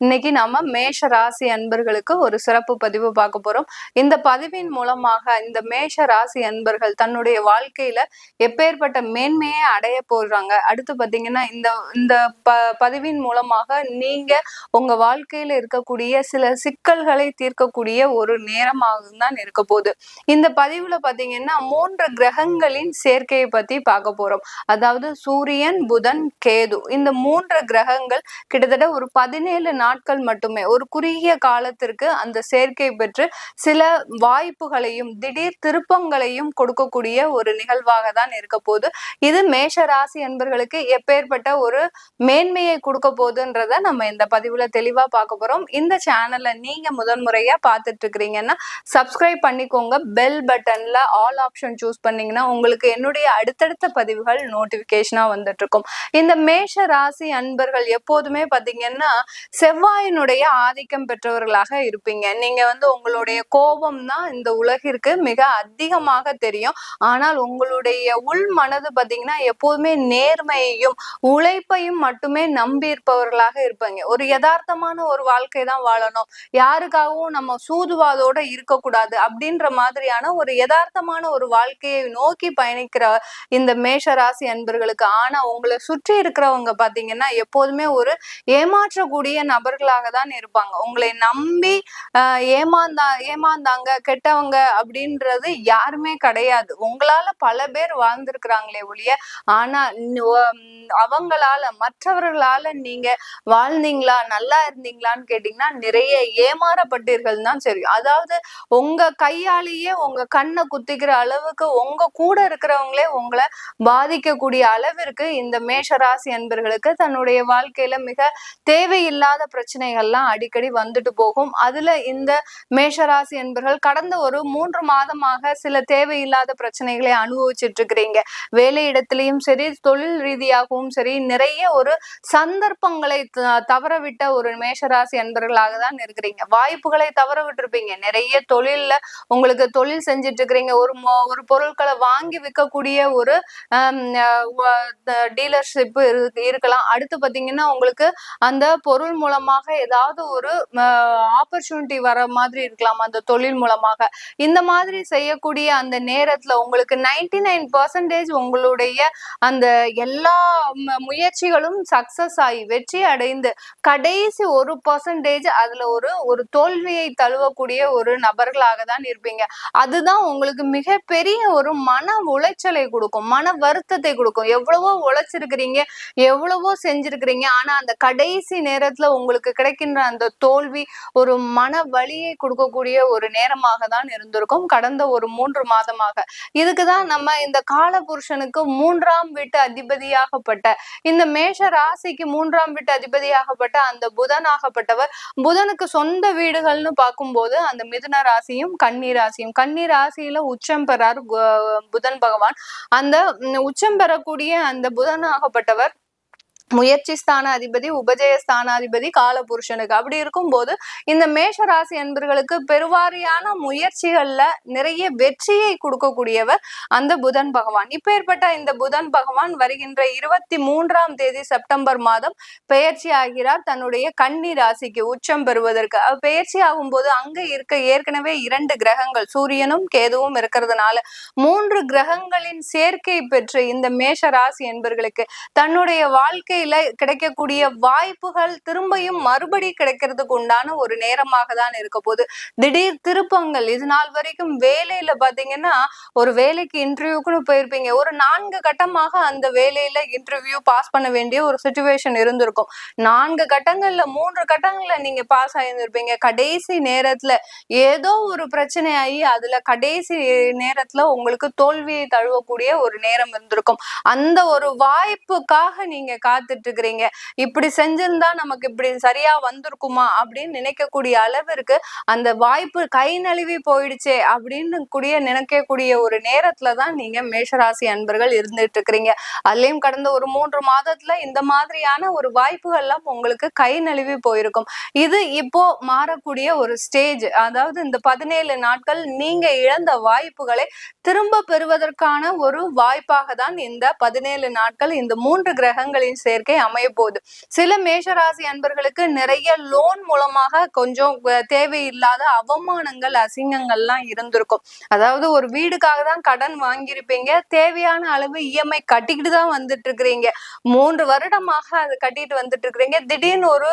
இன்னைக்கு நம்ம மேஷ ராசி அன்பர்களுக்கு ஒரு சிறப்பு பதிவு பார்க்க போறோம். இந்த பதிவின் மூலமாக இந்த மேஷ ராசி அன்பர்கள் தன்னுடைய வாழ்க்கையில எப்பேற்பட்ட மேன்மையை அடைய போடுறாங்க அடுத்து பாத்தீங்கன்னா இந்த இந்த ப பதிவின் மூலமாக நீங்க உங்க வாழ்க்கையில இருக்கக்கூடிய சில சிக்கல்களை தீர்க்கக்கூடிய ஒரு நேரமாக தான் இருக்க போகுது. இந்த பதிவுல பாத்தீங்கன்னா மூன்று கிரகங்களின் சேர்க்கையை பத்தி பார்க்க போறோம். அதாவது சூரியன் புதன் கேது. இந்த மூன்று கிரகங்கள் கிட்டத்தட்ட ஒரு பதினேழு நாட்கள் மட்டுமே. ஒரு குறுகிய காலத்திற்கு அந்த சேர்க்கை பெற்று சில வாய்ப்புகளையும் திடீர் திருப்பங்களையும் கொடுக்கக்கூடிய ஒரு நிகழ்வாக தான் இருக்க போது இது மேஷ ராசி என்பர்களுக்கு எப்பேற்பட்ட ஒரு மேன்மையை கொடுக்க போதுன்றத நம்ம இந்த பதிவுல தெளிவா பார்க்க போறோம். இந்த சேனலை நீங்க முதன் முறையா பார்த்துட்டு இருக்கிறீங்கன்னா சப்ஸ்கிரைப் பண்ணிக்கோங்க. பெல் பட்டன்ல ஆல் ஆப்ஷன் சூஸ் பண்ணீங்கன்னா உங்களுக்கு என்னுடைய அடுத்தடுத்த பதிவுகள் நோட்டிபிகேஷனா வந்துட்டு இருக்கும் இந்த மேஷ ராசி அன்பர்கள் எப்போதுமே பாத்தீங்கன்னா செவ்வாயினுடைய ஆதிக்கம் பெற்றவர்களாக இருப்பீங்க. நீங்க வந்து உங்களுடைய கோபம் தான் இந்த உலகிற்கு மிக அதிகமாக தெரியும். ஆனால் உங்களுடைய உள் மனது பாத்தீங்கன்னா எப்போதுமே நேர்மையையும் உழைப்பையும் மட்டுமே நம்பி இருப்பவர்களாக இருப்பாங்க. ஒரு யதார்த்தமான ஒரு வாழ்க்கை தான் வாழணும். யாருக்காகவும் நம்ம சூதுவாதோட இருக்கக்கூடாது அப்படின்ற மாதிரியான ஒரு யதார்த்தமான ஒரு வாழ்க்கையை நோக்கி பயணிக்கிற இந்த மேஷ ராசி அன்பர்களுக்கு ஆனா உங்களை சுற்றி இருக்கிறவங்க பாத்தீங்கன்னா எப்போதுமே ஒரு ஏமாற்றக்கூடிய நபர்களாக தான் இருப்பாங்க. உங்களை நம்பி ஏமாந்தா ஏமாந்தாங்க கெட்டவங்க அப்படின்றது யாருமே கிடையாது. உங்களால பல பேர் வாழ்ந்திருக்கிறாங்களே ஒழிய ஆனா அவங்களால மற்றவர்களால நீங்க வாழ்ந்தீங்களா நல்லா இருந்தீங்களான்னு கேட்டீங்கன்னா நிறைய ஏமாறப்பட்டீர்கள் தான் சரி. அதாவது உங்க கையாலேயே உங்க கண்ணை குத்திக்கிற அளவுக்கு உங்க கூட இருக்கிறவங்களே உங்களை பாதிக்கக்கூடிய அளவிற்கு இந்த மேஷராசி அன்பர்களுக்கு தன்னுடைய வாழ்க்கையில மிக தேவையில்லாத பிரச்சனைகள்லாம் அடிக்கடி வந்துட்டு போகும். அதுல இந்த மேஷராசி என்பர்கள் கடந்த ஒரு மூன்று மாதமாக சில தேவையில்லாத பிரச்சனைகளை அனுபவிச்சுட்டு இருக்கிறீங்க வேலை இடத்திலையும் சரி தொழில் ரீதியாகவும் சரி நிறைய ஒரு சந்தர்ப்பங்களை தவறவிட்ட ஒரு மேஷராசி என்பர்களாக தான் இருக்கிறீங்க. வாய்ப்புகளை தவற விட்டுருப்பீங்க நிறைய தொழில்ல உங்களுக்கு தொழில் செஞ்சுட்டு இருக்கிறீங்க ஒரு ஒரு பொருட்களை வாங்கி விற்கக்கூடிய ஒரு டீலர்ஷிப் இருக்கலாம். அடுத்து பாத்தீங்கன்னா உங்களுக்கு அந்த பொருள் மூலமாக ஏதாவது ஒரு ஆப்பர்ச்சுனிட்டி வர மாதிரி இருக்கலாம் அந்த தொழில் மூலமாக. இந்த மாதிரி செய்யக்கூடிய அந்த நேரத்துல உங்களுக்கு நைன்டி நைன் பர்சன்டேஜ் உங்களுடைய அந்த எல்லா முயற்சிகளும் சக்சஸ் ஆகி வெற்றி அடைந்து கடைசி ஒரு பர்சன்டேஜ் அதுல ஒரு ஒரு தோல்வியை தழுவக்கூடிய ஒரு நபர்களாக தான் இருப்பீங்க. அதுதான் உங்களுக்கு மிகப்பெரிய ஒரு மன உளைச்சலை கொடுக்கும் மன வருத்தத்தை கொடுக்கும். எவ்வளவோ உழைச்சிருக்கிறீங்க எவ்வளவோ செஞ்சிருக்கிறீங்க ஆனா அந்த கடைசி நேரத்துல உங்களுக்கு கிடைக்கின்ற அந்த தோல்வி ஒரு மன வழியை கொடுக்கக்கூடிய ஒரு நேரமாக தான் இருந்திருக்கும். கடந்த ஒரு மூன்று மாதமாக. இதுக்குதான் நம்ம இந்த கால புருஷனுக்கு மூன்றாம் வீட்டு அதிபதியாகப்பட்ட இந்த மேஷ ராசிக்கு மூன்றாம் வீட்டு அதிபதியாகப்பட்ட அந்த புதனாகப்பட்டவர் புதனுக்கு சொந்த வீடுகள்னு பார்க்கும்போது அந்த மிதுன ராசியும் கன்னி ராசியும். கன்னி ராசியில உச்சம் பெறார் புதன் பகவான். அந்த உச்சம் பெறக்கூடிய அந்த புதனாகப்பட்டவர் முயற்சி ஸ்தான அதிபதி உபஜய ஸ்தானாதிபதி காலபுருஷனுக்கு. அப்படி இருக்கும்போது இந்த மேஷ ராசி அன்பர்களுக்கு பெருவாரியான முயற்சிகள்ல நிறைய வெற்றியை கொடுக்கக்கூடியவர் அந்த புதன் பகவான். இப்பேற்பட்ட இந்த புதன் பகவான் வருகின்ற இருபத்தி மூன்றாம் தேதி செப்டம்பர் மாதம் பெயர்ச்சி ஆகிறார். தன்னுடைய கன்னி ராசிக்கு உச்சம் பெறுவதற்கு. பெயர்ச்சி ஆகும் போது அங்க இருக்க ஏற்கனவே இரண்டு கிரகங்கள் சூரியனும் கேதுவும் இருக்கிறதுனால மூன்று கிரகங்களின் சேர்க்கை பெற்று இந்த மேஷ ராசி என்பர்களுக்கு தன்னுடைய வாழ்க்கை வேலையில கிடைக்கக்கூடிய வாய்ப்புகள் திரும்பியும் மறுபடி கிடைக்கிறதுக்கு உண்டான ஒரு நேரமாக தான் இருக்க போது திடீர் திருப்பங்கள் இது நாள் வரைக்கும் வேலையில பாத்தீங்கன்னா ஒரு வேலைக்கு இன்டர்வியூக்குன்னு போயிருப்பீங்க. ஒரு நான்கு கட்டமாக அந்த வேலையில இன்டர்வியூ பாஸ் பண்ண வேண்டிய ஒரு சுச்சுவேஷன் இருந்திருக்கும். நான்கு கட்டங்கள்ல மூன்று கட்டங்கள்ல நீங்க பாஸ் ஆயிருந்திருப்பீங்க. கடைசி நேரத்துல ஏதோ ஒரு பிரச்சனை ஆகி அதுல கடைசி நேரத்துல உங்களுக்கு தோல்வியை தழுவக்கூடிய ஒரு நேரம் இருந்திருக்கும். அந்த ஒரு வாய்ப்புக்காக நீங்க காத்து பார்த்துட்டு இருக்கிறீங்க இப்படி செஞ்சிருந்தா நமக்கு இப்படி சரியா வந்திருக்குமா அப்படின்னு நினைக்கக்கூடிய அளவிற்கு அந்த வாய்ப்பு கை நழுவி போயிடுச்சே அப்படின்னு கூடிய நினைக்கக்கூடிய ஒரு நேரத்துல தான் நீங்க மேஷராசி அன்பர்கள் இருந்துட்டு இருக்கிறீங்க அதுலயும் கடந்த ஒரு மூன்று மாதத்துல இந்த மாதிரியான ஒரு வாய்ப்புகள்லாம் உங்களுக்கு கை நழுவி போயிருக்கும். இது இப்போ மாறக்கூடிய ஒரு ஸ்டேஜ். அதாவது இந்த பதினேழு நாட்கள் நீங்க இழந்த வாய்ப்புகளை திரும்ப பெறுவதற்கான ஒரு வாய்ப்பாக தான் இந்த பதினேழு நாட்கள் இந்த மூன்று கிரகங்களின் சேர்க்கை அமைய போகுது. சில மேஷராசி அன்பர்களுக்கு நிறைய லோன் மூலமாக கொஞ்சம் தேவையில்லாத அவமானங்கள் அசிங்கங்கள்லாம் இருந்திருக்கும். அதாவது ஒரு வீடுக்காக தான் கடன் வாங்கியிருப்பீங்க. தேவையான அளவு இஎம்ஐ கட்டிக்கிட்டு தான் வந்துட்டு இருக்கிறீங்க மூன்று வருடமாக அது கட்டிட்டு வந்துட்டு இருக்கிறீங்க திடீர்னு ஒரு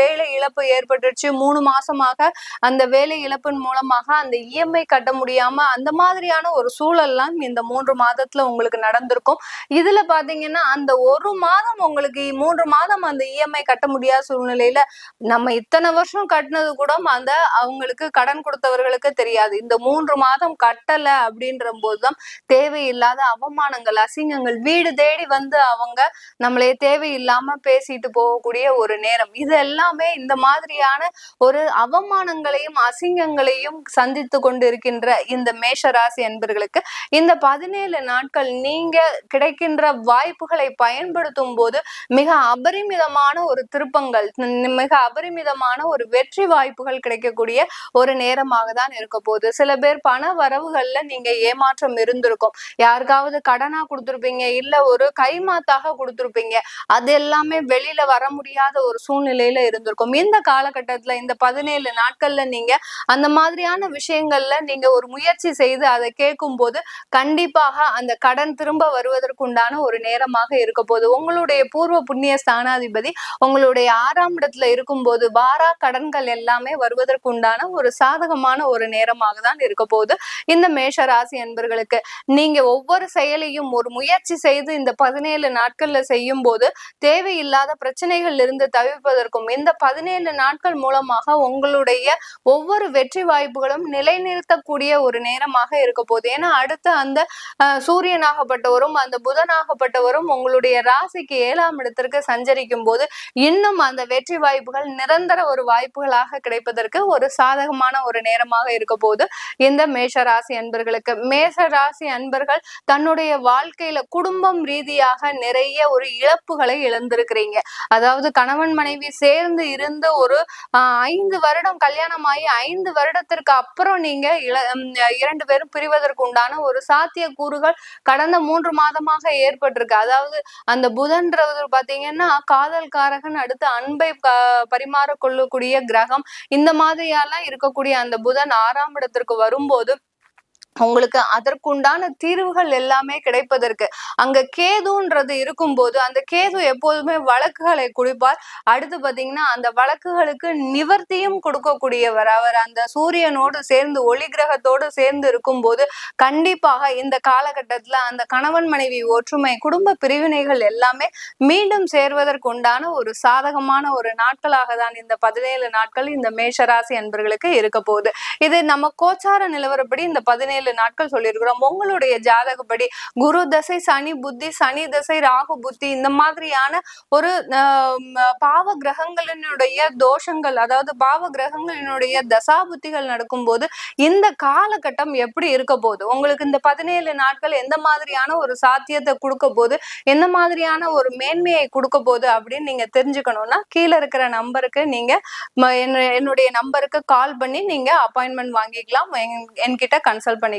வேலை இழப்பு ஏற்பட்டுருச்சு. மூணு மாசமாக அந்த வேலை இழப்பின் மூலமாக அந்த இஎம்ஐ கட்ட முடியாம அந்த மாதிரியான ஒரு சூழல்லாம் இந்த மூன்று மாதத்துல உங்களுக்கு நடந்திருக்கும். இதுல பாத்தீங்கன்னா அந்த ஒரு மாதம் உங்களுக்கு மூன்று மாதம் அந்த இஎம்ஐ கட்ட முடியாத சூழ்நிலையில நம்ம இத்தனை வருஷம் கட்டினது கூட அந்த அவங்களுக்கு கடன் கொடுத்தவர்களுக்கு தெரியாது. இந்த மூன்று மாதம் கட்டல அப்படின்ற போதுதான் தேவையில்லாத அவமானங்கள் அசிங்கங்கள் வீடு தேடி வந்து அவங்க நம்மளே தேவையில்லாம பேசிட்டு போகக்கூடிய ஒரு நேரம். இது எல்லாமே இந்த மாதிரியான ஒரு அவமானங்களையும் அசிங்கங்களையும் சந்தித்து கொண்டு இருக்கின்ற இந்த மேஷ ராசி இந்த பதினேழு நாட்கள் நீங்க கிடைக்கின்ற வாய்ப்புகளை பயன்படுத்தும் போது மிக அபரிமிதமான ஒரு திருப்பங்கள் மிக அபரிமிதமான ஒரு வெற்றி வாய்ப்புகள் கிடைக்கக்கூடிய ஒரு நேரமாக தான் இருக்க போகுது. சில பேர் பண வரவுகள்ல நீங்க ஏமாற்றம் இருந்திருக்கும். யாருக்காவது கடனா கொடுத்துருப்பீங்க இல்ல ஒரு கைமாத்தாக கொடுத்துருப்பீங்க. அது எல்லாமே வெளியில வர முடியாத ஒரு சூழ்நிலையில இருந்திருக்கும். இந்த காலகட்டத்துல இந்த பதினேழு நாட்கள்ல நீங்க அந்த மாதிரியான விஷயங்கள்ல நீங்க ஒரு முயற்சி செய்து அதை கேட்கும் போது கண்டிப்பாக அந்த கடன் திரும்ப வருவதற்குண்டான ஒரு நேரமாக இருக்க போது உங்களுடைய பூர்வ புண்ணிய ஸ்தானாதிபதி உங்களுடைய ஆறாம் இடத்துல இருக்கும்போது வாரா கடன்கள் எல்லாமே வருவதற்குண்டான ஒரு சாதகமான ஒரு நேரமாக தான் இருக்க போது இந்த மேஷ ராசி என்பர்களுக்கு நீங்க ஒவ்வொரு செயலையும் ஒரு முயற்சி செய்து இந்த பதினேழு நாட்கள்ல செய்யும் போது தேவையில்லாத பிரச்சனைகள் இருந்து தவிர்ப்பதற்கும் இந்த பதினேழு நாட்கள் மூலமாக உங்களுடைய ஒவ்வொரு வெற்றி வாய்ப்புகளும் நிலைநிறுத்தக்கூடிய ஒரு நேரமாக இருக்க போகுது. ஏன்னா அடுத்து அந்த சூரியனாகப்பட்டவரும் அந்த புதனாகப்பட்டவரும் உங்களுடைய ராசிக்கு ஏழாம் இடத்திற்கு சஞ்சரிக்கும் போது இன்னும் அந்த வெற்றி வாய்ப்புகள் நிரந்தர ஒரு வாய்ப்புகளாக கிடைப்பதற்கு ஒரு சாதகமான ஒரு நேரமாக இருக்க போது இந்த மேஷ ராசி அன்பர்களுக்கு மேஷ ராசி அன்பர்கள் தன்னுடைய வாழ்க்கையில குடும்பம் ரீதியாக நிறைய ஒரு இழப்புகளை இழந்திருக்கிறீங்க. அதாவது கணவன் மனைவி சேர்ந்து இருந்து ஒரு ஐந்து வருடம் கல்யாணம் ஆகி ஐந்து வருடத்திற்கு அப்புறம் நீங்க இள இரண்டு பேரும் பிரிவதற்கு உண்டான ஒரு சாத்திய கூறுகள் கடந்த மூன்று மாதமாக ஏற்பட்டிருக்கு. அதாவது அந்த புதன்றது பாத்தீங்கன்னா காதல்காரகன் அடுத்து அன்பை பரிமாற கொள்ளக்கூடிய கிரகம். இந்த மாதிரியெல்லாம் இருக்கக்கூடிய அந்த புதன் ஆறாம் இடத்திற்கு வரும்போது உங்களுக்கு அதற்குண்டான தீர்வுகள் எல்லாமே கிடைப்பதற்கு. அங்க கேதுன்றது இருக்கும்போது அந்த கேது எப்போதுமே வழக்குகளை குடிப்பார். அடுத்து பாத்தீங்கன்னா அந்த வழக்குகளுக்கு நிவர்த்தியும் கொடுக்கக்கூடியவர். அவர் அந்த சூரியனோடு சேர்ந்து ஒளி கிரகத்தோடு சேர்ந்து இருக்கும்போது கண்டிப்பாக இந்த காலகட்டத்துல அந்த கணவன் மனைவி ஒற்றுமை குடும்ப பிரிவினைகள் எல்லாமே மீண்டும் சேர்வதற்கு உண்டான ஒரு சாதகமான ஒரு நாட்களாக தான் இந்த பதினேழு நாட்கள் இந்த மேஷராசி அன்பர்களுக்கு இருக்க போகுது. இது நம்ம கோச்சார நிலவரப்படி இந்த பதினேழு ஏழு நாட்கள் சொல்லியிருக்கிறோம். உங்களுடைய ஜாதகப்படி குரு தசை சனி புத்தி சனி தசை ராகு புத்தி இந்த மாதிரியான ஒரு பாவ கிரகங்களினுடைய தோஷங்கள் அதாவது பாவ கிரகங்களினுடைய தசா புத்திகள் நடக்கும்போது இந்த காலகட்டம் எப்படி இருக்க போகுது? உங்களுக்கு இந்த பதினேழு நாட்கள் எந்த மாதிரியான ஒரு சாத்தியத்தை கொடுக்க போது எந்த மாதிரியான ஒரு மேன்மையை கொடுக்க போகுது அப்படின்னு நீங்க தெரிஞ்சுக்கணும்னா கீழே இருக்கிற நம்பருக்கு நீங்க என்னுடைய நம்பருக்கு கால் பண்ணி நீங்க அப்பாயின்மெண்ட் வாங்கிக்கலாம். என்கிட்ட கன்சல்ட் பண்ணி